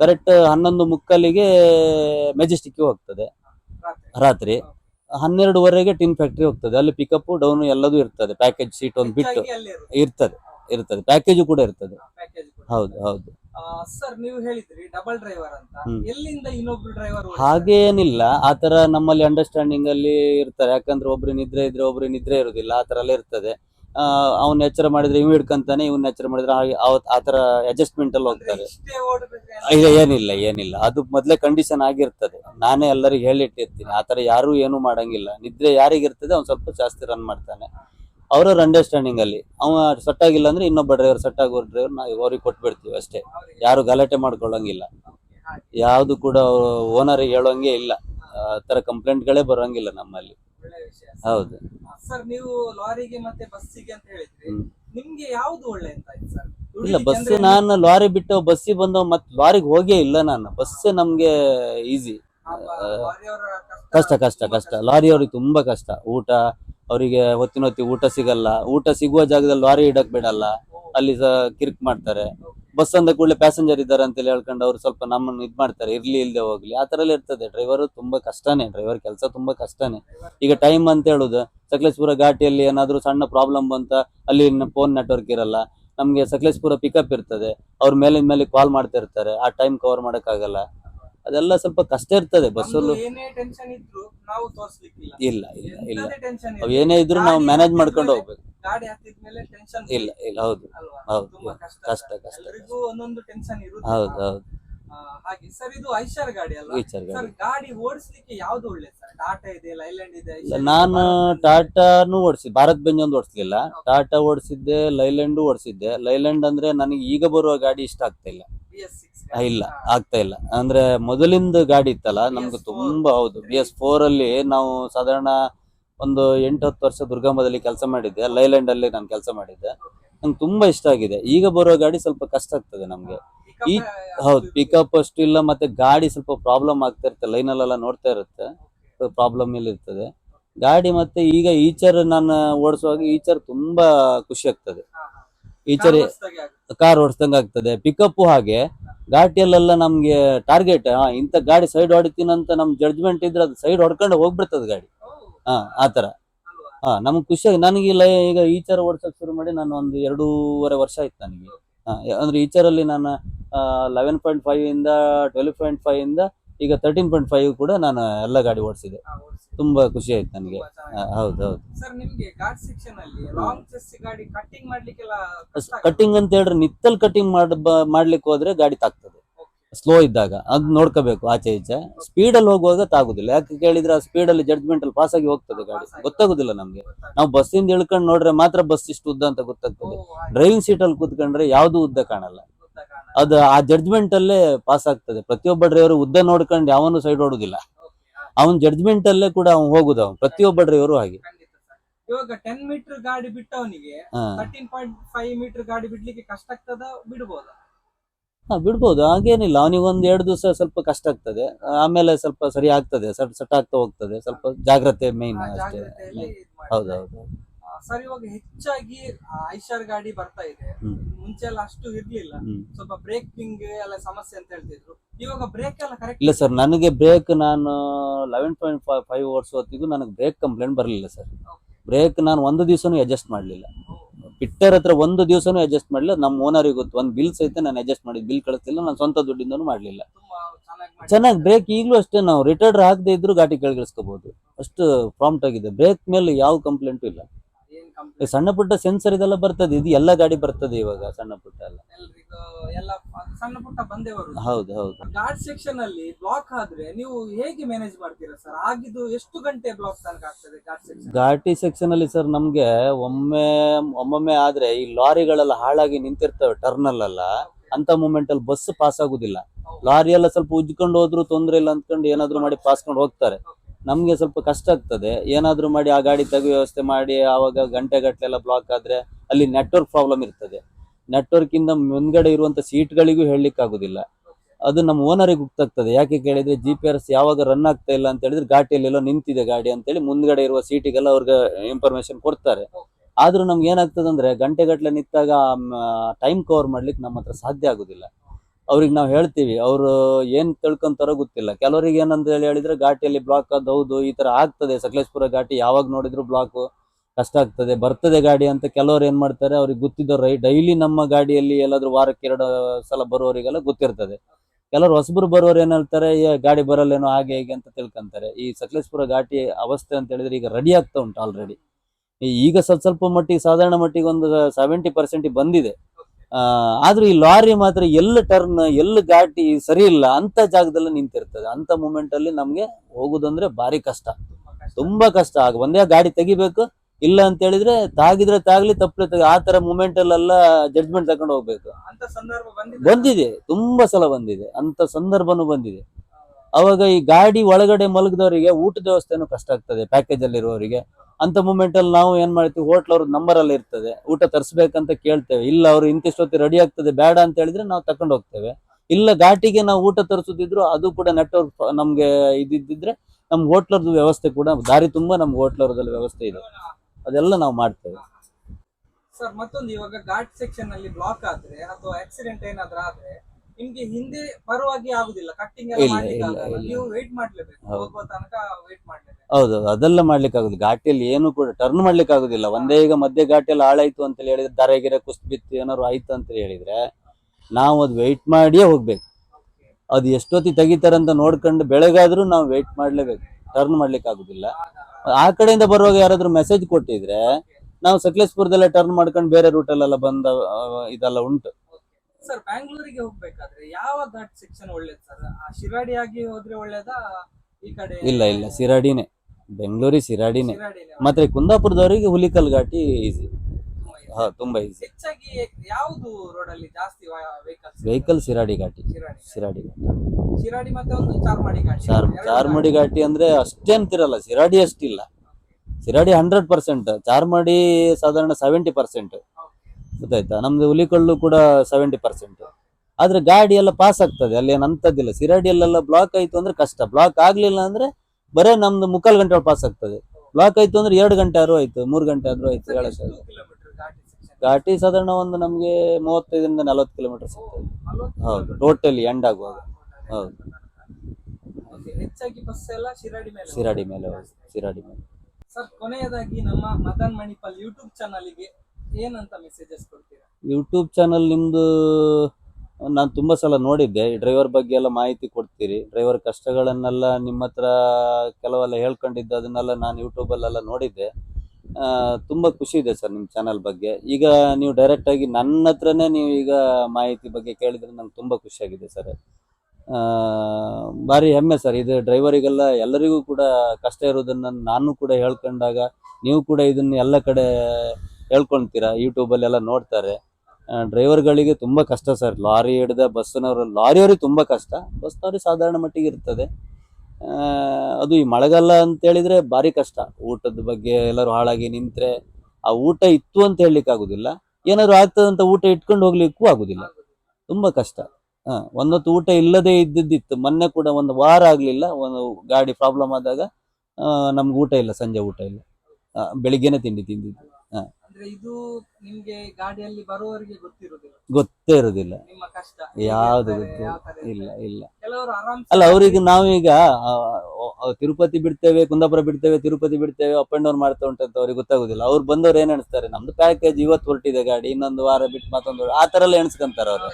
ಕರೆಕ್ಟ್ ಹನ್ನೊಂದು ಮುಕ್ಕಾಲಿಗೆ ಮೆಜೆಸ್ಟಿಕ್ ಹೋಗ್ತದೆ. ರಾತ್ರಿ ಹನ್ನೆರಡುವರೆಗೆ ಟಿನ್ ಫ್ಯಾಕ್ಟ್ರಿ ಹೋಗ್ತದೆ. ಅಲ್ಲಿ ಪಿಕಪ್ ಡೌನ್ ಎಲ್ಲದೂ ಇರ್ತದೆ. ಪ್ಯಾಕೇಜ್ ಸೀಟ್ ಒಂದು ಬಿಟ್ಟು ಇರ್ತದೆ ಇರ್ತದೆ. ಪ್ಯಾಕೇಜು ಕೂಡ ಇರ್ತದೆ. ಹೌದು ಹೌದು. ಸರ್ ನೀವು ಹೇಳಿದ್ರಿ ಡಬಲ್ ಡ್ರೈವರ್ ಅಂತ. ಎಲ್ಲಿಂದ ಇನ್ನೊಬ್ರು ಡ್ರೈವರ್ ಹಾಗೇನಿಲ್ಲ. ಆತರ ನಮ್ಮಲ್ಲಿ ಅಂಡರ್ಸ್ಟ್ಯಾಂಡಿಂಗ್ ಅಲ್ಲಿ ಇರ್ತಾರೆ. ಯಾಕಂದ್ರೆ ಒಬ್ರು ನಿದ್ರೆ ಇದ್ರೆ ಒಬ್ರು ನಿದ್ರೆ ಇರುದಿಲ್ಲ. ಆ ತರ ಎಲ್ಲ ಇರ್ತದೆ. ಅವ್ನ ಎಚ್ಚರ ಮಾಡಿದ್ರೆ ಇವ್ ಹಿಡ್ಕಂತಾನೆ, ಇವನ್ ಎಚ್ಚರ ಮಾಡಿದ್ರೆ ಹಾಗೆ ಆತರ ಅಡ್ಜಸ್ಟ್ಮೆಂಟ್ ಅಲ್ಲಿ ಹೋಗ್ತಾರೆ. ಇಷ್ಟೇ ಏನಿಲ್ಲ ಏನಿಲ್ಲ. ಅದು ಮೊದ್ಲೇ ಕಂಡೀಷನ್ ಆಗಿರ್ತದೆ. ನಾನೇ ಎಲ್ಲರಿಗೆ ಹೇಳಿಟ್ಟಿರ್ತೀನಿ. ಆತರ ಯಾರು ಏನು ಮಾಡಂಗಿಲ್ಲ. ನಿದ್ರೆ ಯಾರಿಗಿರ್ತದೆ, ಅವ್ನು ಸ್ವಲ್ಪ ಜಾಸ್ತಿ ರನ್ ಮಾಡ್ತಾನೆ. ಅವ್ರವ್ರ ಅಂಡರ್ಸ್ಟ್ಯಾಂಡಿಂಗ್ ಅಲ್ಲಿ. ಅವ ಸೆಟ್ ಆಗಿಲ್ಲ ಅಂದ್ರೆ ಇನ್ನೊಬ್ಬ ಡ್ರೈವರ್ ಸೆಟ್ ಆಗೋ ಡ್ರೈವರ್ ನಾವು ಅವ್ರಿಗೆ ಕೊಟ್ಬಿಡ್ತೀವಿ ಅಷ್ಟೇ. ಯಾರು ಗಲಾಟೆ ಮಾಡ್ಕೊಳ್ಳಂಗಿಲ್ಲ. ಯಾವುದು ಕೂಡ ಓನರ್ ಹೇಳೋಂಗೆ ಇಲ್ಲ. ಆ ತರ ಕಂಪ್ಲೇಂಟ್ಗಳೇ ಬರೋಂಗಿಲ್ಲ ನಮ್ಮಲ್ಲಿ. ಹೌದು. ಸರ್ ನೀವು ಲಾರಿಗೆ ಮತ್ತೆ ಬಸ್ಸಿಗೆ ಅಂತ ಹೇಳಿದ್ರಿ. ನಿಮ್ಗೆ ಯಾವ್ದು ಒಳ್ಳೆ ಅಂತ ಆಯ್ತು ಸರ್ ಇಲ್ಲ ಬಸ್ ನಾನು ಲಾರಿ ಬಿಟ್ಟು ಬಸ್ಸಿಗೆ ಬಂದ ಮತ್ತೆ ಲಾರಿಗೆ ಹೋಗೇ ಇಲ್ಲ ನಾನು. ಬಸ್ಸೇ ನಮ್ಗೆ ಈಸಿ ಕಷ್ಟ. ಕಷ್ಟ ಕಷ್ಟ ಲಾರಿ ಅವ್ರಿಗೆ ತುಂಬಾ ಕಷ್ಟ. ಊಟ ಅವರಿಗೆ ಹೊತ್ತಿನ ಹೊತ್ತಿ ಊಟ ಸಿಗಲ್ಲ. ಊಟ ಸಿಗುವ ಜಾಗದಲ್ಲಿ ಲಾರಿ ಇಡಕ್ ಬಿಡಲ್ಲ. ಅಲ್ಲಿ ಸಹ ಕಿರಿಕ್ ಮಾಡ್ತಾರೆ. ಬಸ್ ಅಂದ ಕೂಡಲೇ ಪ್ಯಾಸೆಂಜರ್ ಇದ್ದಾರೆ ಅಂತ ಹೇಳ್ಕೊಂಡು ಅವ್ರು ಸ್ವಲ್ಪ ನಮ್ಮನ್ನು ಇದು ಮಾಡ್ತಾರೆ. ಇರ್ಲಿ ಇಲ್ಲದೆ ಹೋಗ್ಲಿ. ಆ ಎಲ್ಲ ಇರ್ತದೆ. ಡ್ರೈವರ್ ತುಂಬಾ ಕಷ್ಟನೇ. ಡ್ರೈವರ್ ಕೆಲಸ ತುಂಬಾ ಕಷ್ಟನೇ. ಈಗ ಟೈಮ್ ಅಂತ ಹೇಳುದು, ಸಕಲೇಶ್ಪುರ ಘಾಟಿಯಲ್ಲಿ ಏನಾದ್ರೂ ಸಣ್ಣ ಪ್ರಾಬ್ಲಮ್ ಬಂತ ಅಲ್ಲಿ ಫೋನ್ ನೆಟ್ವರ್ಕ್ ಇರಲ್ಲ. ನಮ್ಗೆ ಸಕಲೇಶ್ಪುರ ಪಿಕಪ್ ಇರ್ತದೆ. ಅವ್ರ ಮೇಲಿನ ಮೇಲೆ ಕಾಲ್ ಮಾಡ್ತಾ ಇರ್ತಾರೆ. ಆ ಟೈಮ್ ಕವರ್ ಮಾಡಕ್ ಆಗಲ್ಲ ಅದೆಲ್ಲ ಸ್ವಲ್ಪ ಕಷ್ಟ ಇರ್ತದೆ ಬಸ್ಸಲ್ಲೂ. ಇಲ್ಲ ಇಲ್ಲ ಇಲ್ಲ. ಅವ್ ಏನೇ ಇದ್ರು ನಾವು ಮ್ಯಾನೇಜ್ ಮಾಡ್ಕೊಂಡು ಹೋಗ್ಬೇಕು. ಇಲ್ಲ ಇಲ್ಲ ಹೌದು ಹೌದು. ಕಷ್ಟ. ಕಷ್ಟ ಹೌದು ಹೌದು. ಹಾಗೆ. ಸರ್ ಇದು ಗಾಡಿ ಅಲ್ಲ ಸರ್ ಗಾಡಿ. ಗಾಡಿ ಓಡಿಸ್ಲಿಕ್ಕೆ ಯಾವ್ದು ಒಳ್ಳೆ ಸರ್? ಟಾಟಾ ಇದೆ ಲೈಲ್ಯಾಂಡ್ ಇದೆ ನಾನು ಟಾಟಾನು ಓಡಿಸಿ ಭಾರತ್ ಬೆಂಜ್ ಒಂದು ಓಡಿಸ್ಲಿಲ್ಲ. ಟಾಟಾ ಓಡಿಸಿದ್ದೆ ಲೈಲ್ಯಾಂಡು ಓಡಿಸಿದ್ದೆ. ಲೈಲ್ಯಾಂಡ್ ಅಂದ್ರೆ ನನಗೆ ಈಗ ಬರುವ ಗಾಡಿ ಇಷ್ಟ ಆಗ್ತಾ ಇಲ್ಲ BS6 ಆ, ಇಲ್ಲ ಆಗ್ತಾ ಇಲ್ಲ. ಅಂದ್ರೆ ಮೊದಲಿಂದ ಗಾಡಿ ಇತ್ತಲ್ಲ ನಮ್ಗೆ ತುಂಬಾ ಹೌದು. ಬಿ ಎಸ್ ಫೋರ್ ಅಲ್ಲಿ ನಾವು ಸಾಧಾರಣ ಒಂದು ಎಂಟು ಹತ್ತು ವರ್ಷ ದುರ್ಗಾಂಬದಲ್ಲಿ ಕೆಲಸ ಮಾಡಿದ್ದೆ. ಲೈಲ್ಯಾಂಡ್ ಅಲ್ಲಿ ನಾನು ಕೆಲಸ ಮಾಡಿದ್ದೆ. ನಂಗೆ ತುಂಬಾ ಇಷ್ಟ ಆಗಿದೆ. ಈಗ ಬರೋ ಗಾಡಿ ಸ್ವಲ್ಪ ಕಷ್ಟ ಆಗ್ತದೆ ನಮ್ಗೆ. ಈ- ಹೌದು ಪಿಕಪ್ ಅಷ್ಟು ಇಲ್ಲ ಮತ್ತೆ ಗಾಡಿ ಸ್ವಲ್ಪ ಪ್ರಾಬ್ಲಮ್ ಆಗ್ತಾ ಇರುತ್ತೆ. ಲೈನಲ್ಲೆಲ್ಲ ನೋಡ್ತಾ ಇರುತ್ತೆ. ಪ್ರಾಬ್ಲಮ್ ಇಲ್ಲಿ ಇರ್ತದೆ. ಗಾಡಿ ಮತ್ತೆ ಈಗ ಈಚರ್ ನಾನು ಓಡಿಸುವಾಗ ಈಚರ್ ತುಂಬಾ ಖುಷಿ ಆಗ್ತದೆ. ಈಚರ್ ಕಾರ್ ಓಡಿಸ್ದಂಗೆ ಆಗ್ತದೆ. ಪಿಕಪ್ ಹಾಗೆ ಘಾಟಿಯಲ್ಲೆಲ್ಲ ನಮ್ಗೆ ಟಾರ್ಗೆಟ್ ಇಂಥ ಗಾಡಿ ಸೈಡ್ ಹೊಡಿತೀನಿ ಅಂತ ನಮ್ ಜಡ್ಜ್ಮೆಂಟ್ ಇದ್ರೆ ಅದು ಸೈಡ್ ಹೊಡ್ಕೊಂಡು ಹೋಗ್ಬಿಡ್ತದೆ ಗಾಡಿ. ಹಾ ಆತರ? ಹಾ ನಮ್ಗೆ ಖುಷಿಯಾಗಿ ನನಗೆ ಇಲ್ಲ ಈಗ ಈಚರ್ ಓಡಿಸಕ್ ಶುರು ಮಾಡಿ ನಾನು ಒಂದು ಎರಡೂವರೆ ವರ್ಷ ಆಯ್ತು ನನಗೆ. ಹಾ, ಅಂದ್ರೆ ಈಚರಲ್ಲಿ ನಾನು ಲೆವೆನ್ ಪಾಯಿಂಟ್ ಫೈವ್ ಇಂದ ಟ್ವೆಲ್ ಪಾಯಿಂಟ್ ಫೈವ್ ಇಂದ ಈಗ ತರ್ಟೀನ್ ಪಾಯಿಂಟ್ ಫೈವ್ ಕೂಡ ನಾನು ಎಲ್ಲ ಗಾಡಿ ಓಡಿಸಿದೆ. ತುಂಬಾ ಖುಷಿ ಆಯ್ತು ನನಗೆ. ಹೌದು ಹೌದು. ಸರ್ ನಿಮ್ಗೆ ಘಾಟ್ ಸೆಕ್ಷನ್ ಅಲ್ಲಿ ಲಾಂಗ್ ಚೆಸ್ ಗಾಡಿ ಕಟ್ಟಿಂಗ್ ಮಾಡ್ಲಿಕ್ಕೆಲ್ಲ ಅಂತ ಹೇಳಿದ್ರೆ ನಿತ್ತಲ್ ಬ- ಮಾಡ್ಲಿಕ್ಕೆ ಹೋದ್ರೆ ಗಾಡಿ ತಾಗ್ತದೆ. ಸ್ಲೋ ಇದ್ದಾಗ ಅದ್ ನೋಡ್ಕೋಬೇಕು ಆಚೆ ಈಚೆ. ಸ್ಪೀಡ್ ಅಲ್ಲಿ ಹೋಗುವಾಗ ತಾಗುದಿಲ್ಲ. ಯಾಕೆ ಕೇಳಿದ್ರೆ ಆ ಸ್ಪೀಡ್ ಅಲ್ಲಿ ಜಡ್ಜ್ಮೆಂಟ್ ಅಲ್ಲಿ ಪಾಸ್ ಆಗಿ ಹೋಗ್ತದೆ ಗಾಡಿ. ಗೊತ್ತಾಗುದಿಲ್ಲ ನಮ್ಗೆ. ನಾವು ಬಸ್ಸಿಂದ ಇಳ್ಕೊಂಡು ನೋಡ್ರೆ ಮಾತ್ರ ಬಸ್ ಇಷ್ಟು ಉದ್ದ ಅಂತ ಗೊತ್ತಾಗ್ತದೆ. ಡ್ರೈವಿಂಗ್ ಸೀಟ್ ಅಲ್ಲಿ ಕೂತ್ಕೊಂಡ್ರೆ ಯಾವ್ದು ಉದ್ದ ಕಾಣಲ್ಲ. ಅದು ಆ ಜಡ್ಜ್ಮೆಂಟ್ ಅಲ್ಲೇ ಪಾಸ್ ಆಗ್ತದೆ. ಪ್ರತಿಯೊಬ್ಬ ಡ್ರೈವರ್ ಉದ್ದ ನೋಡ್ಕೊಂಡು ಯಾವನು ಸೈಡ್ ಹೊಡುದಿಲ್ಲ Okay, ಅವನ್ ಜಡ್ಜ್ಮೆಂಟ್ ಅಲ್ಲೇ ಕೂಡ ಅವ್ನು ಹೋಗುದು ಅವ್ನು ಪ್ರತಿಯೊಬ್ಬ ಡ್ರೈವರು ಹಾಗೆ. ಇವಾಗ ಟೆನ್ ಮೀಟರ್ ಗಾಡಿ ಬಿಟ್ಟವನಿಗೆ ತರ್ಟೀನ್ ಪಾಯಿಂಟ್ ಫೈವ್ ಮೀಟರ್ ಗಾಡಿ ಬಿಡ್ಲಿಕ್ಕೆ ಕಷ್ಟ ಆಗ್ತದ ಬಿಡ್ಬೋದ? ಹಾ, ಬಿಡ್ಬೋದು. ಹಾಗೇನಿಲ್ಲ. ಅವನಿಗೆ ಒಂದ್ ಎರಡು ದಿವಸ ಸ್ವಲ್ಪ ಕಷ್ಟ ಆಗ್ತದೆ. ಆಮೇಲೆ ಸ್ವಲ್ಪ ಸರಿ ಆಗ್ತದೆ. ಸಟ್ ಸಟ್ ಆಗ್ತಾ ಹೋಗ್ತದೆ. ಸ್ವಲ್ಪ ಜಾಗ್ರತೆ ಮೇನ್ ಅಷ್ಟೇ. ಜಾಗ್ರತೆಯಲ್ಲಿ ಸರ್ ಇವಾಗ ಹೆಚ್ಚಾಗಿ ಐಶಾರ್ ಗಾಡಿ ಬರ್ತಾ ಇದೆ. ಮುಂಚೆ ಎಲ್ಲ ಅಷ್ಟು ಇರ್ಲಿಲ್ಲ. ಸ್ವಲ್ಪ ಬ್ರೇಕಿಂಗ್ ಎಲ್ಲ ಸಮಸ್ಯೆ ಅಂತ ಹೇಳ್ತಿದ್ರು. ಇವಾಗ ಬ್ರೇಕ್ ಎಲ್ಲ ಕರೆಕ್ಟ್ ಇಲ್ಲ ಸರ್ ನನಗೆ ಬ್ರೇಕ್ ನಾನು ಲೆವೆನ್ ಪಾಯಿಂಟ್ ಫೈವ್ ಓಡಿಸೋ ಹೊತ್ತಿಗೂ ನನಗೆ ಬ್ರೇಕ್ ಕಂಪ್ಲೇಂಟ್ ಬರಲಿಲ್ಲ ಸರ್. ಬ್ರೇಕ್ ನಾನು ಒಂದು ದಿವಸನೂ ಅಡ್ಜಸ್ಟ್ ಮಾಡಲಿಲ್ಲ. ಪಿಟ್ಟರ್ ಹತ್ರ ಒಂದು ದಿವಸನೂ ಅಡ್ಜಸ್ಟ್ ಮಾಡಲಿಲ್ಲ. ನಮ್ಮ ಓನರ್ ಗೊತ್ತು ಒಂದು ಬಿಲ್ ಸಹಿತ ನಾನು ಅಡ್ಜಸ್ಟ್ ಮಾಡಿದ್ದು ಬಿಲ್ ಕಳಿಸ್ತಿಲ್ಲ ನಾನು ಸ್ವಂತ ದುಡ್ಡಿಂದನೂ ಮಾಡಲಿಲ್ಲ. ಚೆನ್ನಾಗಿ ಬ್ರೇಕ್ ಈಗಲೂ ಅಷ್ಟೇ ನಾವು ರಿಟೈರ್ಡ್ ಆಗದೆ ಇದ್ರು ಗಾಡಿ ಕೆಳಗಿಳಿಸ್ಕೋಬಹುದು ಅಷ್ಟು ಪ್ರಾಂಪ್ಟ್ ಆಗಿದೆ. ಬ್ರೇಕ್ ಮೇಲೆ ಯಾವ ಕಂಪ್ಲೇಂಟು ಇಲ್ಲ. ಸಣ್ಣ ಪುಟ್ಟ ಸೆನ್ಸರ್ ಇದೆಲ್ಲ ಬರ್ತದೆ ಇದು ಎಲ್ಲ ಗಾಡಿ ಬರ್ತದೆ ಇವಾಗ ಸಣ್ಣ ಪುಟ್ಟ ಎಲ್ಲ. ಎಲ್ರಿಗೂ ಎಲ್ಲ ಸಣ್ಣ ಪುಟ್ಟ ಬಂದೇ ಬರುದು ಹೌದು ಹೌದು. ಗಾರ್ಡ್ ಸೆಕ್ಷನ್ ಅಲ್ಲಿ ಬ್ಲಾಕ್ ಆದ್ರೆ ನೀವು ಹೇಗೆ ಮ್ಯಾನೇಜ್ ಮಾಡ್ತೀರಾ ಸರ್ ಆಗಿದ್ದು ಎಷ್ಟು ಗಂಟೆ ಬ್ಲಾಕ್ ತನಕ ಆಗ್ತದೆ ಸೆಕ್ಷನ್ ಘಾಟಿ ಸೆಕ್ಷನ್ ಅಲ್ಲಿ ಸರ್ ನಮ್ಗೆ ಒಮ್ಮೆ ಒಮ್ಮೊಮ್ಮೆ ಆದ್ರೆ ಈ ಲಾರಿಗಳೆಲ್ಲ ಹಾಳಾಗಿ ನಿಂತಿರ್ತವೆ ಟರ್ನಲ್ ಅಲ್ಲ ಅಂತ ಮೂಮೆಂಟ್ ಅಲ್ಲಿ ಬಸ್ ಪಾಸ್ ಆಗುದಿಲ್ಲ. ಲಾರಿ ಎಲ್ಲ ಸ್ವಲ್ಪ ಉಜ್ಕೊಂಡು ಹೋದ್ರು ತೊಂದ್ರೆ ಇಲ್ಲ ಅಂದ್ಕೊಂಡು ಏನಾದ್ರು ಮಾಡಿ ಪಾಸ್ಕೊಂಡು ಹೋಗ್ತಾರೆ. ನಮ್ಗೆ ಸ್ವಲ್ಪ ಕಷ್ಟ ಆಗ್ತದೆ. ಏನಾದರೂ ಮಾಡಿ ಆ ಗಾಡಿ ತೆಗೆಯುವ ವ್ಯವಸ್ಥೆ ಮಾಡಿ, ಆವಾಗ ಗಂಟೆ ಗಟ್ಟಲೆಲ್ಲ ಬ್ಲಾಕ್ ಆದ್ರೆ ಅಲ್ಲಿ ನೆಟ್ವರ್ಕ್ ಪ್ರಾಬ್ಲಮ್ ಇರ್ತದೆ. ನೆಟ್ವರ್ಕ್ ಇಂದ ಮುಂದ್ಗಡೆ ಇರುವಂತ ಸೀಟ್ಗಳಿಗೂ ಹೇಳಲಿಕ್ಕೆ ಆಗುದಿಲ್ಲ. ಅದು ನಮ್ಮ ಓನರಿಗೆ ಗೊತ್ತಾಗ್ತದೆ. ಯಾಕೆ ಕೇಳಿದ್ರೆ ಜಿ ಪಿ ಆರ್ಸ್ ಯಾವಾಗ ರನ್ ಆಗ್ತಾ ಇಲ್ಲ ಅಂತ ಹೇಳಿದ್ರೆ ಘಾಟಿಯಲ್ಲಿ ಎಲ್ಲೋ ನಿಂತಿದೆ ಗಾಡಿ ಅಂತೇಳಿ ಮುಂದ್ಗಡೆ ಇರುವ ಸೀಟಿಗೆಲ್ಲ ಅವ್ರಿಗೆ ಇನ್ಫಾರ್ಮೇಶನ್ ಕೊಡ್ತಾರೆ. ಆದ್ರೂ ನಮ್ಗೆ ಏನಾಗ್ತದೆ ಅಂದ್ರೆ ಗಂಟೆಗಟ್ಟಲೆ ನಿಂತಾಗ ಟೈಮ್ ಕವರ್ ಮಾಡ್ಲಿಕ್ಕೆ ನಮ್ಮ ಹತ್ರ ಸಾಧ್ಯ ಆಗುದಿಲ್ಲ. ಅವ್ರಿಗೆ ನಾವು ಹೇಳ್ತೀವಿ, ಅವರು ಏನು ತಿಳ್ಕೊಂತಾರೋ ಗೊತ್ತಿಲ್ಲ. ಕೆಲವರಿಗೆ ಏನಂತ ಹೇಳಿ ಹೇಳಿದ್ರೆ ಘಾಟಿಯಲ್ಲಿ ಬ್ಲಾಕ್ ಅದು ಹೌದು, ಈ ತರ ಆಗ್ತದೆ, ಸಕಲೇಶ್ಪುರ ಘಾಟಿ ಯಾವಾಗ ನೋಡಿದ್ರು ಬ್ಲಾಕ್ ಕಷ್ಟ ಆಗ್ತದೆ, ಬರ್ತದೆ ಗಾಡಿ ಅಂತ ಕೆಲವ್ರು ಏನು ಮಾಡ್ತಾರೆ, ಅವ್ರಿಗೆ ಗೊತ್ತಿದ್ದವ್ರು ಡೈಲಿ ನಮ್ಮ ಗಾಡಿಯಲ್ಲಿ ಎಲ್ಲಾದರೂ ವಾರಕ್ಕೆ ಎರಡು ಸಲ ಬರೋರಿಗೆಲ್ಲ ಗೊತ್ತಿರ್ತದೆ. ಕೆಲವರು ಹೊಸಬರು ಬರೋರು ಏನು ಹೇಳ್ತಾರೆ ಈ ಗಾಡಿ ಬರಲ್ಲೇನೋ ಹಾಗೆ ಹೇಗೆ ಅಂತ ತಿಳ್ಕೊಂತಾರೆ. ಈ ಸಕಲೇಶ್ಪುರ ಘಾಟಿ ಅವಸ್ಥೆ ಅಂತ ಹೇಳಿದ್ರೆ ಈಗ ರೆಡಿ ಆಗ್ತಾ ಉಂಟು ಆಲ್ರೆಡಿ ಈಗ ಸ್ವಲ್ಪ ಸ್ವಲ್ಪ ಮಟ್ಟಿಗೆ, ಸಾಧಾರಣ ಮಟ್ಟಿಗೆ ಒಂದು ಸೆವೆಂಟಿ ಪರ್ಸೆಂಟ್ ಬಂದಿದೆ. ಆದ್ರೂ ಈ ಲಾರಿ ಮಾತ್ರ ಎಲ್ಲಿ ಟರ್ನ್ ಎಲ್ಲಿ ಘಾಟಿ ಸರಿ ಇಲ್ಲ ಅಂತ ಜಾಗದಲ್ಲಿ ನಿಂತಿರ್ತದೆ. ಅಂತ ಮೂಮೆಂಟ್ ಅಲ್ಲಿ ನಮ್ಗೆ ಹೋಗುದಂದ್ರೆ ಭಾರಿ ಕಷ್ಟ. ತುಂಬಾ ಕಷ್ಟ. ಆಗ ಒಂದೇ ಗಾಡಿ ತೆಗಿಬೇಕು ಇಲ್ಲ ಅಂತ ಹೇಳಿದ್ರೆ ತಾಗಿದ್ರೆ ತಾಗ್ಲಿ ತಪ್ಪಲೆ ತಗ ಆ ತರ ಮೂಮೆಂಟ್ ಅಲ್ಲೆಲ್ಲ ಜಡ್ಜ್ಮೆಂಟ್ ತಗೊಂಡು ಹೋಗ್ಬೇಕು. ಬಂದಿದೆ. ತುಂಬಾ ಸಲ ಬಂದಿದೆ. ಅಂತ ಸಂದರ್ಭನೂ ಬಂದಿದೆ. ಅವಾಗ ಈ ಗಾಡಿ ಒಳಗಡೆ ಮಲಗಿದವರಿಗೆ ಊಟದ ವ್ಯವಸ್ಥೆನೂ ಕಷ್ಟ ಆಗ್ತದೆ ಪ್ಯಾಕೇಜ್ ಅಲ್ಲಿ ಇರುವವರಿಗೆ. ಅಂತ ಮೂಮೆಂಟ್ ಅಲ್ಲಿ ನಾವು ಏನ್ ಮಾಡ್ತೀವಿ ಹೋಟ್ಲ್ ಅವ್ರ ನಂಬರ್ ಅಲ್ಲಿ ಇರ್ತದೆ. ಊಟ ತರಿಸ್ಬೇಕಂತ ಕೇಳ್ತೇವೆ. ಇಲ್ಲ ಅವ್ರು ಇಂತಿಷ್ಟೊತ್ತಿ ರೆಡಿ ಆಗ್ತದೆ, ಬೇಡ ಅಂತ ಹೇಳಿದ್ರೆ ನಾವು ತಕೊಂಡು ಹೋಗ್ತೇವೆ. ಇಲ್ಲ ಘಾಟಿಗೆ ನಾವು ಊಟ ತರಿಸೋದಿದ್ರು ಅದು ಕೂಡ ನೆಟ್ವರ್ಕ್ ನಮ್ಗೆ ಇದಿದ್ದಿದ್ರೆ ನಮ್ ಹೋಟ್ಲರ್ದು ವ್ಯವಸ್ಥೆ ಕೂಡ, ದಾರಿ ತುಂಬಾ ನಮ್ ಹೋಟ್ಲರ್ದಲ್ಲಿ ವ್ಯವಸ್ಥೆ ಇದೆ. ಅದೆಲ್ಲ ನಾವು ಮಾಡ್ತೇವೆ. ಸರ್, ಮತ್ತೊಂದು ಇವಾಗ ಘಾಟ್ ಸೆಕ್ಷನ್ ಅಲ್ಲಿ ಬ್ಲಾಕ್ ಆದ್ರೆ ಅಥವಾ ಆಕ್ಸಿಡೆಂಟ್ ಏನಾದ್ರೂ ಆದ್ರೆ ನಿಮ್ಗೆ ಹಿಂದೆ ಬರುವಾಗೆ ಆಗುದಿಲ್ಲ. ಕಟ್ಟಿಂಗ್ ಎಲ್ಲ ಇಲ್ಲ, ಮಾಡ್ಲಿಕ್ಕೆ ಇಲ್ಲ, ಆಗಲ್ಲ. ಇಲ್ಲ. ನೀವು ವೇಟ್ ಮಾಡ್ಲೇಬೇಕು. ಹೌದು. ಹೋಗುವ ತನಕ ವೇಟ್ ಮಾಡ್ಲೇಬೇಕು. ಹೌದು ಅದೆಲ್ಲ ಮಾಡ್ಲಿಕ್ಕೆ ಆಗುದಿಲ್ಲ. ಘಾಟಿಯಲ್ಲಿ ಏನು ಕೂಡ ಟರ್ನ್ ಮಾಡ್ಲಿಕ್ಕೆ ಆಗುದಿಲ್ಲ. ಒಂದೇ ಈಗ ಮಧ್ಯೆ ಘಾಟಿಯಲ್ಲಿ ಹಾಳಾಯ್ತು ಅಂತ ಹೇಳಿದ್ರೆ ದರೆಗಿರೆ ಕುಸ್ತು ಬಿತ್ತು ಏನಾದ್ರು ಆಯ್ತು ಅಂತ ಹೇಳಿದ್ರೆ ನಾವು ಅದು ವೆಯ್ಟ್ ಮಾಡಿಯೇ ಹೋಗ್ಬೇಕು. ಅದು ಎಷ್ಟೊತ್ತಿ ತೆಗಿತಾರಂತ ನೋಡ್ಕೊಂಡು ಬೆಳಗಾದ್ರೂ ನಾವು ವೆಯ್ಟ್ ಮಾಡ್ಲೇಬೇಕು. ಟರ್ನ್ ಮಾಡ್ಲಿಕ್ಕೆ ಆಗುದಿಲ್ಲ. ಆ ಕಡೆಯಿಂದ ಬರುವಾಗ ಯಾರಾದ್ರೂ ಮೆಸೇಜ್ ಕೊಟ್ಟಿದ್ರೆ ನಾವು ಸಕಲೇಶ್ಪುರದಲ್ಲೇ ಟರ್ನ್ ಮಾಡ್ಕೊಂಡು ಬೇರೆ ರೂಟಲ್ಲೆಲ್ಲ ಬಂದ ಆ, ಇದೆಲ್ಲ ಉಂಟು. ಸರ್ ಬ್ಯಾಂಗ್ಳೂರಿಗೆ ಹೋಗ್ಬೇಕಾದ್ರೆ ಯಾವ ಘಾಟ್ ಸೆಕ್ಷನ್ ಒಳ್ಳೇದು ಸರ್? ಆ ಶಿರಾಡಿ ಆಗಿ ಹೋದ್ರೆ ಒಳ್ಳೇದಾ? ಈ ಕಡೆ ಇಲ್ಲ ಇಲ್ಲ ಸಿರಾಡಿನೇ ಬೆಂಗಳೂರಿ ಸಿರಾಡಿನೇ ಶಿರಾಡಿನೇ ಮತ್ತೆ ಕುಂದಾಪುರದವರಿಗೆ ಹುಲಿಕಲ್ ಘಾಟಿ ಈಸಿ ಹಾ ತುಂಬಾ ಈಸಿ ಹೆಚ್ಚಾಗಿ ಯಾವುದು ರೋಡ್ ಅಲ್ಲಿ ಜಾಸ್ತಿ ವೆಹಿಕಲ್ಸ್ ವೆಹಿಕಲ್ ಸಿರಾಡಿ ಘಾಟಿ. ಶಿರಾಡಿ ಸಿರಾಡಿ ಘಾಟಿ. ಶಿರಾಡಿ ಮತ್ತೆ ಒಂದು ಚಾರ್ಮಾಡಿ ಘಾಟಿ. ಚಾರ್ ಅಷ್ಟೇ ಚಾರ್ಮಡಿ ಘಾಟಿ ಅಂದ್ರೆ ಅಷ್ಟೇಂತಿರಲ್ಲ ಸಿರಾಡಿ ಅಷ್ಟಿಲ್ಲ. ಸಿರಾಡಿ ಹಂಡ್ರೆಡ್ ಪರ್ಸೆಂಟ್ ಚಾರ್ಮಡಿ ಸಾಧಾರಣ ಸೆವೆಂಟಿ ಪರ್ಸೆಂಟ್. ಗೊತ್ತಾಯ್ತಾ? ನಮ್ದು ಹುಲಿಕಲ್ಲು ಕೂಡ ಸೆವೆಂಟಿ ಪರ್ಸೆಂಟ್ ಆದ್ರೆ ಗಾಡಿ ಎಲ್ಲ ಪಾಸ್ ಆಗ್ತದೆ ಅಲ್ಲಿ ಏನು ಅಂತದ್ದಿಲ್ಲ ಸಿರಾಡಿಯಲ್ಲೆಲ್ಲ ಬ್ಲಾಕ್ ಆಯ್ತು ಅಂದ್ರೆ ಕಷ್ಟ. ಬ್ಲಾಕ್ ಆಗ್ಲಿಲ್ಲ ಅಂದ್ರೆ ಬರೇ ನಮ್ದು ಮುಕ್ಕಾಲು ಗಂಟೆ ಪಾಸ್ ಆಗ್ತದೆ. ಬ್ಲಾಕ್ ಆಯ್ತು ಅಂದ್ರೆ ಎರಡು ಗಂಟೆ ಆದ್ರೂ ಆಯ್ತು ಮೂರು ಗಂಟೆ ಆದ್ರೂ ಆಯ್ತು ಘಾಟಿ ಸಾಧಾರಣ ಒಂದು ನಮ್ಗೆ ಮೂವತ್ತೈದರಿಂದ ನಲವತ್ತು ಕಿಲೋಮೀಟರ್ ಸಿಗ್ತದೆ. ಹೌದು ಟೋಟಲಿ ಎಂಡ್ ಆಗುವಾಗ. ಹೌದು Okay, ಹೆಚ್ಚಾಗಿ ಬಸ್ ಎಲ್ಲ ಶಿರಾಡಿ ಮೇಲೆ ಶಿರಾಡಿ ಮೇಲೆ ಹೌದು, ಮೇಲೆ. ಸರ್ ಕೊನೆಯದಾಗಿ ನಮ್ಮ ಮದನ್ ಮಣಿಪಾಲ್ ಯೂಟ್ಯೂಬ್ ಚಾನಲ್ಗೆ ಏನಂತ ಮೆಸೇಜಸ್ ಕೊಡ್ತೀರಾ? ಯೂಟ್ಯೂಬ್ ಚಾನಲ್ ನಿಮ್ದು, ನಾನು ತುಂಬಾ ಸಲ ನೋಡಿದ್ದೆ. ಡ್ರೈವರ್ ಬಗ್ಗೆ ಎಲ್ಲ ಮಾಹಿತಿ ಕೊಡ್ತೀರಿ. ಡ್ರೈವರ್ ಕಷ್ಟಗಳನ್ನೆಲ್ಲ ನಿಮ್ಮ ಹತ್ರ ಕೆಲವೆಲ್ಲ ಹೇಳ್ಕೊಂಡಿದ್ದು ಅದನ್ನೆಲ್ಲ ನಾನು ಯೂಟ್ಯೂಬಲ್ಲೆಲ್ಲ ನೋಡಿದ್ದೆ. ತುಂಬ ಖುಷಿ ಇದೆ ಸರ್ ನಿಮ್ಮ ಚಾನಲ್ ಬಗ್ಗೆ. ಈಗ ನೀವು ಡೈರೆಕ್ಟ್ ಆಗಿ ನನ್ನ ಹತ್ರನೇ ನೀವು ಈಗ ಮಾಹಿತಿ ಬಗ್ಗೆ ಕೇಳಿದ್ರೆ ನಂಗೆ ತುಂಬಾ ಖುಷಿಯಾಗಿದೆ ಸರ್. ಭಾರಿ ಹೆಮ್ಮೆ ಸರ್. ಇದು ಡ್ರೈವರಿಗೆಲ್ಲ ಎಲ್ಲರಿಗೂ ಕೂಡ ಕಷ್ಟ ಇರೋದನ್ನು ನಾನು ಕೂಡ ಹೇಳ್ಕೊಂಡಾಗ, ನೀವು ಕೂಡ ಇದನ್ನ ಎಲ್ಲ ಕಡೆ ಹೇಳ್ಕೊಳ್ತೀರಾ ಯೂಟ್ಯೂಬಲ್ಲೆಲ್ಲ ನೋಡ್ತಾರೆ. ಡ್ರೈವರ್ಗಳಿಗೆ ತುಂಬಾ ಕಷ್ಟ ಸರ್. ಲಾರಿ ಹಿಡ್ದ ಬಸ್ನವರು ಲಾರಿಯವ್ರಿಗೆ ತುಂಬಾ ಕಷ್ಟ. ಬಸ್ನವ್ರಿಗೆ ಸಾಧಾರಣ ಮಟ್ಟಿಗೆ ಇರ್ತದೆ. ಅದು ಈ ಮಳೆಗಾಲ ಅಂತ ಹೇಳಿದ್ರೆ ಭಾರಿ ಕಷ್ಟ. ಊಟದ ಬಗ್ಗೆ ಎಲ್ಲರೂ ಹಾಳಾಗಿ ನಿಂತರೆ ಆ ಊಟ ಇತ್ತು ಅಂತ ಹೇಳಲಿಕ್ಕೆ ಏನಾದರೂ ಆಗ್ತದಂತ ಊಟ ಇಟ್ಕೊಂಡು ಹೋಗ್ಲಿಕ್ಕೂ ಆಗೋದಿಲ್ಲ. ತುಂಬಾ ಕಷ್ಟ. ಹಾಂ ಒಂದೊತ್ತು ಊಟ ಇಲ್ಲದೇ ಇದ್ದಿದ್ದಿತ್ತು. ಮೊನ್ನೆ ಕೂಡ ಒಂದು ವಾರ ಆಗಲಿಲ್ಲ. ಒಂದು ಗಾಡಿ ಪ್ರಾಬ್ಲಮ್ ಆದಾಗ ನಮ್ಗೆ ಊಟ ಇಲ್ಲ, ಸಂಜೆ ಊಟ ಇಲ್ಲ. ಬೆಳಿಗ್ಗೆನೇ ತಿಂಡಿ ತಿಂದಿದ್ದು. ಅಂದ್ರೆ ಇದು ನಿಮ್ಗೆ ಗಾಡಿಯಲ್ಲಿ ಬರುವವರಿಗೆ ಗೊತ್ತಿರುವುದಿಲ್ಲ. ಗೊತ್ತೇ ಇರೋದಿಲ್ಲ ನಿಮ್ಮ ಕಷ್ಟ. ಯಾವ್ದು ಗೊತ್ತು? ಇಲ್ಲ ಇಲ್ಲ. ಕೆಲವರು ಆರಾಮ್ ಅಲ್ಲ ಅವರಿಗೆ ನಾವೀಗ ಆ, ಆ, ತಿರುಪತಿ ಬಿಡ್ತೇವೆ ಕುಂದಾಪುರ ಬಿಡ್ತೇವೆ ತಿರುಪತಿ ಬಿಡ್ತೇವೆ ಅಪ್ ಅಂಡ್ ಡೌನ್ ಮಾಡ್ತಾ ಉಂಟಂತ ಅವ್ರಿಗೆ ಗೊತ್ತಾಗುದಿಲ್ಲ. ಅವ್ರು ಬಂದವ್ರು ಏನ್ ಎಣಿಸ್ತಾರೆ? ನಮ್ದು ಪ್ಯಾಕೇಜ್ ಇವತ್ತು ಹೊರಟಿದೆ ಗಾಡಿ ಇನ್ನೊಂದು ವಾರ ಬಿಟ್ಟು ಮತ್ತೊಂದು ವಾರ- ಆ ತರ ಎಲ್ಲ ಎಣಿಸ್ಕೊಂತಾರೆ ಅವ್ರು.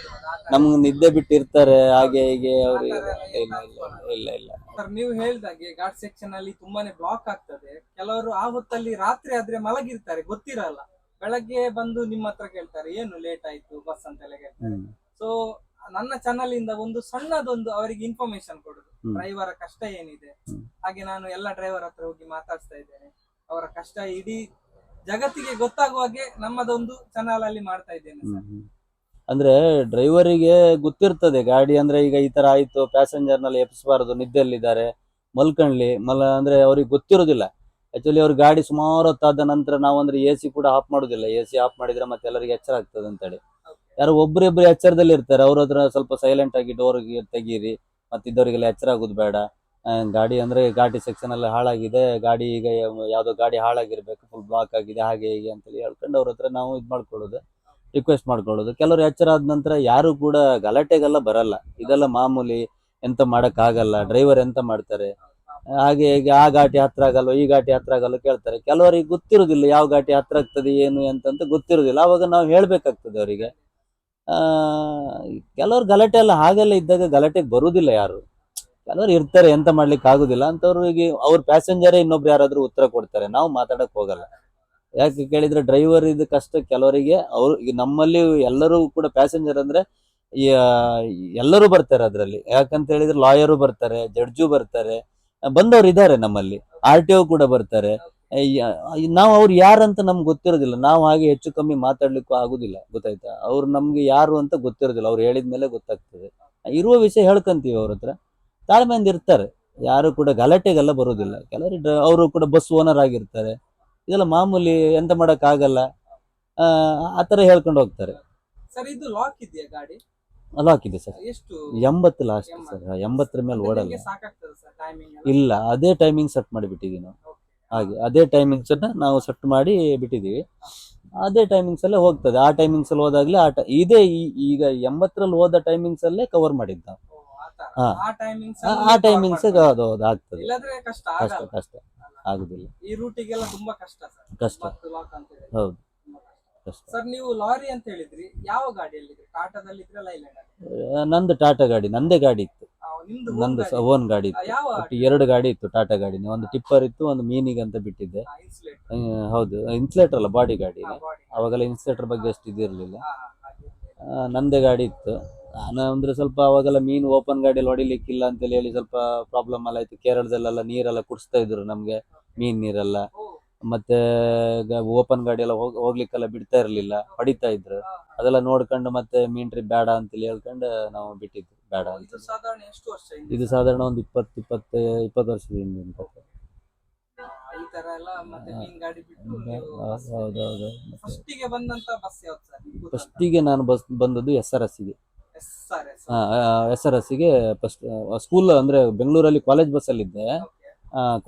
ನಮ್ಗೆ ನಿದ್ದೆ ಬಿಟ್ಟಿರ್ತಾರೆ ಹಾಗೆ ಹೀಗೆ ಅವ್ರಿಗೆ ಇಲ್ಲ ಇಲ್ಲ ಇಲ್ಲ ಇಲ್ಲ. ಸರ್ ನೀವು ಹೇಳ್ದಾಗೆ ಘಾಟ್ ಸೆಕ್ಷನ್ ಅಲ್ಲಿ ತುಂಬಾನೇ ಬ್ಲಾಕ್ ಆಗ್ತದೆ. ಕೆಲವರು ಆ ಹೊತ್ತಲ್ಲಿ ರಾತ್ರಿ ಆದ್ರೆ ಮಲಗಿರ್ತಾರೆ ಗೊತ್ತಿರಲ್ಲ. ಬೆಳಗ್ಗೆ ಬಂದು ನಿಮ್ಮ ಹತ್ರ ಕೇಳ್ತಾರೆ ಏನು ಲೇಟ್ ಆಯ್ತು ಬಸ್ ಅಂತೆಲ್ಲ ಕೇಳ್ತಾರೆ. ಸೊ ನನ್ನ ಚಾನಲ್ ಇಂದ ಒಂದು ಸಣ್ಣದೊಂದು ಅವರಿಗೆ ಇನ್ಫಾರ್ಮೇಶನ್ ಕೊಡುದು. ಡ್ರೈವರ್ ಕಷ್ಟ ಏನಿದೆ? ಹಾಗೆ ನಾನು ಎಲ್ಲ ಡ್ರೈವರ್ ಹತ್ರ ಹೋಗಿ ಮಾತಾಡ್ತಾ ಇದ್ದೇನೆ. ಅವರ ಕಷ್ಟ ಇಡೀ ಜಗತ್ತಿಗೆ ಗೊತ್ತಾಗುವ ಹಾಗೆ ನಮ್ಮದೊಂದು ಚಾನಲ್ ಅಲ್ಲಿ ಮಾಡ್ತಾ ಇದ್ದೇನೆ ಸರ್. ಹ್ಮ್. ಅಂದ್ರೆ ಡ್ರೈವರಿಗೆ ಗೊತ್ತಿರ್ತದೆ ಗಾಡಿ ಅಂದ್ರೆ ಈಗ ಈ ತರ ಆಯ್ತು ಪ್ಯಾಸೆಂಜರ್ನಲ್ಲಿ ಎಪ್ಪಿಸಬಾರದು ನಿದ್ದೆಯಲ್ಲಿದ್ದಾರೆ ಮಲ್ಕಣ್ಲಿ ಮಲ ಅಂದ್ರೆ ಅವ್ರಿಗೆ ಗೊತ್ತಿರೋದಿಲ್ಲ. ಆಕ್ಚುಲಿ ಅವ್ರ ಗಾಡಿ ಸುಮಾರು ಹೊತ್ತಾದ ನಂತರ ನಾವು ಅಂದ್ರೆ ಎ ಸಿ ಕೂಡ ಆಫ್ ಮಾಡುದಿಲ್ಲ. ಎ ಸಿ ಆಫ್ ಮಾಡಿದ್ರೆ ಮತ್ತೆ ಎಲ್ಲರಿಗೆ ಎಚ್ಚರ ಆಗ್ತದೆ ಅಂತೇಳಿ. ಯಾರು ಒಬ್ರಿಬ್ರು ಎಚ್ಚರದಲ್ಲಿ ಇರ್ತಾರೆ. ಅವ್ರ ಹತ್ರ ಸ್ವಲ್ಪ ಸೈಲೆಂಟ್ ಆಗಿ ಡೋರ್ ತೆಗೀರಿ. ಮತ್ತೆ ಇದ್ದವರಿಗೆಲ್ಲ ಎಚ್ಚರ ಆಗೋದು ಬೇಡ. ಗಾಡಿ ಅಂದ್ರೆ ಗಾಡಿ ಸೆಕ್ಷನ್ ಎಲ್ಲ ಹಾಳಾಗಿದೆ. ಗಾಡಿ ಈಗ ಯಾವ- ಯಾವ್ದೋ ಗಾಡಿ ಹಾಳಾಗಿರ್ಬೇಕು. ಫುಲ್ ಬ್ಲಾಕ್ ಆಗಿದೆ. ಹಾಗೆ ಹೀಗೆ ಅಂತೇಳಿ ಹೇಳ್ಕೊಂಡು ಅವ್ರ ಹತ್ರ ನಾವು ಇದು ಮಾಡ್ಕೊಳ್ಳೋದು. ರಿಕ್ವೆಸ್ಟ್ ಮಾಡ್ಕೊಳ್ಳೋದು. ಕೆಲವರು ಎಚ್ಚರ ಆದ ನಂತರ ಯಾರು ಕೂಡ ಗಲಾಟೆಗೆಲ್ಲ ಬರಲ್ಲ. ಇದೆಲ್ಲ ಮಾಮೂಲಿ ಎಂತ ಮಾಡಕ್ ಆಗಲ್ಲ ಡ್ರೈವರ್ ಎಂತ ಮಾಡ್ತಾರೆ? ಹಾಗೆ ಹೀಗೆ ಆ ಘಾಟಿ ಹತ್ರ ಆಗಲ್ವ, ಈ ಘಾಟಿ ಹತ್ರ ಆಗಲ್ಲ ಕೇಳ್ತಾರೆ. ಕೆಲವರಿಗೆ ಗೊತ್ತಿರುವುದಿಲ್ಲ ಯಾವ ಘಾಟಿ ಹತ್ರ ಆಗ್ತದೆ, ಏನು ಅಂತ ಗೊತ್ತಿರುವುದಿಲ್ಲ ಅವಾಗ ನಾವು ಹೇಳ್ಬೇಕಾಗ್ತದೆ ಅವರಿಗೆ. ಆ, ಕೆಲವರು ಗಲಾಟೆ ಎಲ್ಲ ಹಾಗೆಲ್ಲ ಇದ್ದಾಗ ಗಲಾಟೆಗೆ ಬರುವುದಿಲ್ಲ ಯಾರು. ಕೆಲವರು ಇರ್ತಾರೆ, ಎಂತ ಮಾಡ್ಲಿಕ್ಕೆ ಆಗುದಿಲ್ಲ. ಅಂತವ್ರಿಗೆ, ಅವ್ರ ಪ್ಯಾಸೆಂಜರೇ ಇನ್ನೊಬ್ರು ಯಾರಾದ್ರೂ ಉತ್ತರ ಕೊಡ್ತಾರೆ. ನಾವು ಮಾತಾಡಕ್ ಹೋಗಲ್ಲ. ಯಾಕೆ ಕೇಳಿದ್ರೆ ಡ್ರೈವರ್ ಇದು ಕಷ್ಟ ಕೆಲವರಿಗೆ, ಅವ್ರು ನಮ್ಮಲ್ಲಿ ಎಲ್ಲರೂ ಕೂಡ ಪ್ಯಾಸೆಂಜರ್ ಅಂದ್ರೆ ಎಲ್ಲರೂ ಬರ್ತಾರೆ ಅದರಲ್ಲಿ. ಯಾಕಂತ ಹೇಳಿದ್ರೆ ಲಾಯರು ಬರ್ತಾರೆ ಜಡ್ಜು ಬರ್ತಾರೆ. ಬಂದವರು ಇದ್ದಾರೆ ನಮ್ಮಲ್ಲಿ. ಆರ್ ಟಿ ಒ ಕೂಡ ಬರ್ತಾರೆ. ನಾವು ಅವ್ರು ಯಾರಂತ ನಮ್ಗೆ ಗೊತ್ತಿರೋದಿಲ್ಲ. ನಾವು ಹಾಗೆ ಹೆಚ್ಚು ಕಮ್ಮಿ ಮಾತಾಡ್ಲಿಕ್ಕೂ ಆಗುದಿಲ್ಲ, ಗೊತ್ತಾಯ್ತಾ? ಅವ್ರು ನಮ್ಗೆ ಯಾರು ಅಂತ ಗೊತ್ತಿರೋದಿಲ್ಲ. ಅವ್ರು ಹೇಳಿದ್ಮೇಲೆ ಗೊತ್ತಾಗ್ತದೆ. ಇರುವ ವಿಷಯ ಹೇಳ್ಕಂತೀವಿ ಅವ್ರ ಹತ್ರ. ತಾಳ್ಮೆಯಿಂದ ಇರ್ತಾರೆ. ಯಾರು ಕೂಡ ಗಲಾಟೆಗೆಲ್ಲ ಬರೋದಿಲ್ಲ. ಕೆಲವರು ಅವರು ಕೂಡ ಬಸ್ ಓನರ್ ಆಗಿರ್ತಾರೆ. ಇದೆಲ್ಲ ಮಾಮೂಲಿ ಎಂತ ಮಾಡಕ್ ಆಗಲ್ಲ ಆ ಆ ಥರ ಹೇಳ್ಕೊಂಡು ಹೋಗ್ತಾರೆ. ಸರ್, ಇದು ಲಾಕ್ ಇದೆಯಾ ಗಾಡಿ? ಅಲ್ಲ ಇದೆ ಸರ್. ಎಷ್ಟು? ಎಂಬತ್ತು ಲಾಸ್ಟ್. ಸರ್. ಎಂಬತ್ತರ ಮೇಲೆ ಓಡಲ್ಲ. ಇಲ್ಲ ಅದೇ ಟೈಮಿಂಗ್ ಸೆಟ್ ಮಾಡಿಬಿಟ್ಟಿದ್ದೀವಿ ನಾವು. ಹಾಗೆ ಅದೇ ಟೈಮಿಂಗ್ಸ್ ಅನ್ನ ನಾವು ಸೆಟ್ ಮಾಡಿ ಬಿಟ್ಟಿದ್ದೀವಿ ಅದೇ ಟೈಮಿಂಗ್ಸ್ ಅಲ್ಲೇ ಹೋಗ್ತದೆ. ಆ ಟೈಮಿಂಗ್ಸ್ ಅಲ್ಲಿ ಹೋದಾಗ್ಲೇ ಆ ಇದೇ ಈಗ ಎಂಬತ್ತರಲ್ಲಿ ಹೋದ ಟೈಮಿಂಗ್ಸ್ ಅಲ್ಲೇ ಕವರ್ ಮಾಡಿದ್ದ. ಆ ಟೈಮಿಂಗ್ಸ್ ಅದು ಹೌದು ಆಗ್ತದೆ. ಕಷ್ಟ ಕಷ್ಟ ಆಗುದಿಲ್ಲ. ಈ ರೂಟಿಗೆಲ್ಲ ತುಂಬಾ ಕಷ್ಟ ಕಷ್ಟ. ಹೌದು. ಸರ್ ನೀವು ಲಾರಿ ಅಂತ ಹೇಳಿದ್ರಿ. ಯಾವ ಗಾಡಿಯಲ್ಲಿ ಟಾಟಾದಲ್ಲಿ ನಂದು ಟಾಟಾ ಗಾಡಿ ನಂದೇ ಗಾಡಿ ಇತ್ತು. ನಂದು ಓನ್ ಗಾಡಿ. ಇತ್ತು. ಎರಡು ಗಾಡಿ ಇತ್ತು ಟಾಟಾ ಗಾಡಿ ಒಂದು ಟಿಪ್ಪರ್ ಇತ್ತು ಒಂದು ಮೀನಿಗೆ ಅಂತ ಬಿಟ್ಟಿದ್ದೆ. ಹೌದು. ಇನ್ಸುಲೇಟರ್ ಅಲ್ಲ ಬಾಡಿ ಗಾಡಿ ಅವಾಗೆಲ್ಲ ಇನ್ಸುಲೇಟರ್ ಬಗ್ಗೆ ಅಷ್ಟು ಇದಿರಲಿಲ್ಲ. ನಂದೇ ಗಾಡಿ ಇತ್ತು. ನಾನು ಅಂದ್ರೆ ಸ್ವಲ್ಪ ಅವಾಗೆಲ್ಲ ಮೀನು ಓಪನ್ ಗಾಡಿಯಲ್ಲಿ ಹೊಡಿಲಿಕ್ಕಿಲ್ಲ ಅಂತೇಳಿ ಹೇಳಿ ಸ್ವಲ್ಪ ಪ್ರಾಬ್ಲಮ್ ಎಲ್ಲ ಆಯ್ತು. ಕೇರಳದಲ್ಲೆಲ್ಲ ನೀರೆಲ್ಲ ಕುಡಿಸ್ತಾ ಇದ್ರು ನಮ್ಗೆ. ಮೀನ್ ನೀರೆಲ್ಲ. ಮತ್ತೆ ಓಪನ್ ಗಾಡಿ ಎಲ್ಲ ಹೋಗ್ ಹೋಗ್ಲಿಕ್ಕೆಲ್ಲ ಬಿಡ್ತಾ ಇರ್ಲಿಲ್ಲ. ಹೊಡಿತಾ ಇದ್ರು. ಅದೆಲ್ಲ ನೋಡ್ಕೊಂಡು ಮತ್ತೆ ಮೀನ್ ಟ್ರಿಪ್ ಬೇಡ ಅಂತೇಳಿ ಹೇಳ್ಕೊಂಡು ನಾವು ಬಿಟ್ಟಿದ್ವಿ ಬೇಡ ಅಂತ. ಇದು ಸಾಧಾರಣ ಒಂದು ಇಪ್ಪತ್ತು ಇಪ್ಪತ್ತು ಇಪ್ಪತ್ತು ವರ್ಷದ ಹಿಂದಿನ ಕಥೆ. ಹೌದೌದು ಫಸ್ಟಿಗೆ ನಾನು ಬಸ್ ಬಂದದ್ದು ಎಸ್ ಆರ್ ಎಸ್ಸಿಗೆ ಎಸ್ ಆರ್ ಎಸ್ಗೆ ಫಸ್ಟ್ ಸ್ಕೂಲ್ ಅಂದ್ರೆ ಬೆಂಗಳೂರಲ್ಲಿ ಕಾಲೇಜ್ ಬಸ್ ಅಲ್ಲಿ ಇದ್ದೆ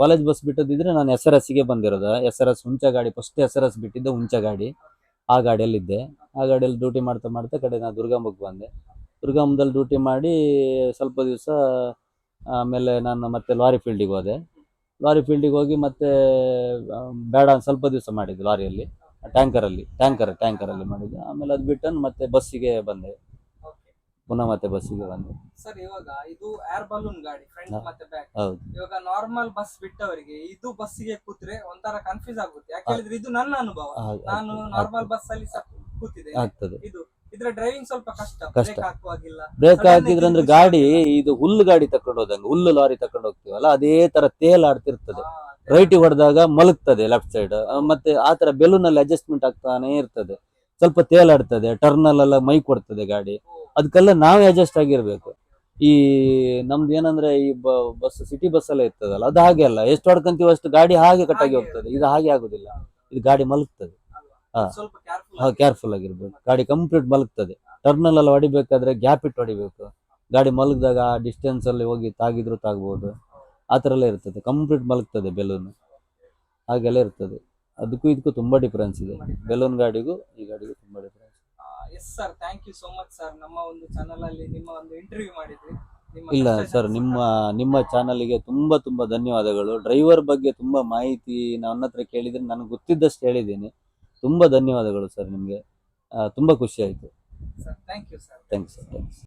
ಕಾಲೇಜ್ ಬಸ್ ಬಿಟ್ಟದಿದ್ರೆ ನಾನು ಎಸ್ ಆರ್ ಎಸ್ಸಿಗೆ ಬಂದಿರೋದು. ಎಸ್ ಆರ್ ಎಸ್ ಹುಂಚ ಗಾಡಿ ಫಸ್ಟ್ ಎಸ್ ಆರ್ ಎಸ್ ಬಿಟ್ಟಿದ್ದೆ ಹುಂಚ ಗಾಡಿ. ಆ ಗಾಡಿಯಲ್ಲಿ ಇದ್ದೆ. ಆ ಗಾಡಿಯಲ್ಲಿ ಡ್ಯೂಟಿ ಮಾಡ್ತಾ ಮಾಡ್ತಾ ಕಡೆ ನಾನು ದುರ್ಗಾಂಬಕ್ಕೆ ಬಂದೆ. ದುರ್ಗಾಂಬದಲ್ಲಿ ಡ್ಯೂಟಿ ಮಾಡಿ ಸ್ವಲ್ಪ ದಿವಸ, ಆಮೇಲೆ ನಾನು ಮತ್ತೆ ಲಾರಿ ಫೀಲ್ಡಿಗೆ ಹೋದೆ. ಲಾರಿ ಫೀಲ್ಡಿಗೆ ಹೋಗಿ ಮತ್ತೆ ಬೇಡ ಸ್ವಲ್ಪ ದಿವಸ ಮಾಡಿದ್ದು ಲಾರಿಯಲ್ಲಿ ಟ್ಯಾಂಕರಲ್ಲಿ ಟ್ಯಾಂಕರ್ ಟ್ಯಾಂಕರಲ್ಲಿ ಮಾಡಿದ್ದು. ಆಮೇಲೆ ಅದು ಬಿಟ್ಟು ಮತ್ತೆ ಬಸ್ಸಿಗೆ ಬಂದೆ. ಪುನಃ ಮತ್ತೆ ಬಸ್ಸಿಗೆ ಬಂದೆ. ಸರ್ ಇವಾಗ ಇದು ಏರ್ ಬಲೂನ್ ಗಾಡಿ ಫ್ರಂಟ್ ಮತ್ತೆ ಬ್ಯಾಕ್ ಹೌದು. ಇವಾಗ ನಾರ್ಮಲ್ ಬಸ್ ಬಿಟ್ಟವರಿಗೆ ಇದು ಬಸ್ಸಿಗೆ ಕೂತ್ರೆ ಒಂಥರ ಕನ್ಫ್ಯೂಸ್ ಆಗುತ್ತೆ. ಯಾಕೆ ಹೇಳಿದ್ರೆ ಇದು ನನ್ನ ಅನುಭವ. ನಾನು ನಾರ್ಮಲ್ ಬಸ್ ಅಲ್ಲಿ ಸ- ಕೂತಿದ್ದೇನೆ ಆಗ್ತದೆ. ಇದು ಇದ್ರ ಡ್ರೈವಿಂಗ್ ಸ್ವಲ್ಪ ಕಷ್ಟ. ಕಷ್ಟ. ಬ್ರೇಕ್ ಹಾಕುವಾಗಿಲ್ಲ. ಬ್ರೇಕ್ ಹಾಕಿದ್ರೆ ಅಂದ್ರೆ ಗಾಡಿ ಇದು ಹುಲ್ಲು ಗಾಡಿ ತಕೊಂಡು ಹೋದಂಗೆ ಹುಲ್ಲು ಲಾರಿ ತಕೊಂಡು ಹೋಗ್ತೀವಲ್ಲ ಅದೇ ತರ ತೇಲಾಡ್ತಿರ್ತದೆ ರೈಟ್ ಹೊಡೆದಾಗ ಮಲಗ್ತದೆ ಲೆಫ್ಟ್ ಸೈಡ್ ಮತ್ತೆ ಆ ತರ ಬೆಲೂನ್ ಅಲ್ಲಿ ಅಡ್ಜಸ್ಟ್ಮೆಂಟ್ ಆಗ್ತಾನೆ ಇರ್ತದೆ. ಸ್ವಲ್ಪ ತೇಲಾಡ್ತದೆ ಟರ್ನಲ್ ಎಲ್ಲ ಮೈ ಕೊಡ್ತದೆ ಗಾಡಿ. ಅದಕ್ಕೆಲ್ಲ ನಾವು ಅಡ್ಜಸ್ಟ್ ಆಗಿರ್ಬೇಕು. ಈ ನಮ್ದು ಏನಂದ್ರೆ ಈ ಬಸ್ ಸಿಟಿ ಬಸ್ ಎಲ್ಲ ಇರ್ತದಲ್ಲ ಅದು ಹಾಗೆ ಅಲ್ಲ. ಎಷ್ಟು ಹೊಡ್ಕಂತೀವಿ ಅಷ್ಟು ಗಾಡಿ ಹಾಗೆ ಕಟ್ಟಾಗಿ ಹಾಗೆ. ಹೋಗ್ತದೆ. ಇದು ಹಾಗೆ ಆಗುದಿಲ್ಲ. ಇದು ಗಾಡಿ ಮಲಗ್ತದೆ. ಹಾ. ಕೇರ್ಫುಲ್ ಆಗಿರ್ಬೇಕು. ಗಾಡಿ ಕಂಪ್ಲೀಟ್ ಮಲಗ್ತದೆ. ಟರ್ನಲ್ ಅಲ್ಲಿ ಹೊಡಿಬೇಕಾದ್ರೆ ಗ್ಯಾಪ್ ಇಟ್ಟು ಹೊಡಿಬೇಕು. ಗಾಡಿ ಮಲಗಿದಾಗ ಆ ಡಿಸ್ಟೆನ್ಸ್ ಅಲ್ಲಿ ಹೋಗಿ ತಾಗಿದ್ರು ತಾಗ್ಬೋದು. ಆ ಥರ ಎಲ್ಲ ಇರ್ತದೆ. ಕಂಪ್ಲೀಟ್ ಮಲಗ್ತದೆ ಬೆಲೂನ್. ಹಾಗೆಲ್ಲ ಇರ್ತದೆ. ಅದಕ್ಕೂ ಇದಕ್ಕೂ ತುಂಬಾ ಡಿಫ್ರೆನ್ಸ್ ಇದೆ. ಬೆಲೂನ್ ಗಾಡಿಗೂ ಈ ಗಾಡಿಗೂ ತುಂಬಾ difference yes sir thank you so much sir ನಮ್ಮ ಒಂದು ಚಾನಲ್ ಅಲ್ಲಿ ನಿಮ್ಮ ಒಂದು ಇಂಟರ್ವ್ಯೂ ಮಾಡಿದ್ರಿ. ಇಲ್ಲ ಸರ್ ನಿಮ್ಮ ನಿಮ್ಮ ಚಾನಲ್ಗೆ ತುಂಬಾ ತುಂಬಾ ಧನ್ಯವಾದಗಳು. ಡ್ರೈವರ್ ಬಗ್ಗೆ ತುಂಬಾ ಮಾಹಿತಿ ನನ್ನ ಹತ್ರ ಕೇಳಿದ್ರೆ ನನಗೆ ಗೊತ್ತಿದ್ದಷ್ಟು ಹೇಳಿದ್ದೀನಿ. ತುಂಬಾ ಧನ್ಯವಾದಗಳು ಸರ್ ನಿಮಗೆ. ತುಂಬಾ ಖುಷಿ ಆಯ್ತು. Sir thank you sir thanks sir thanks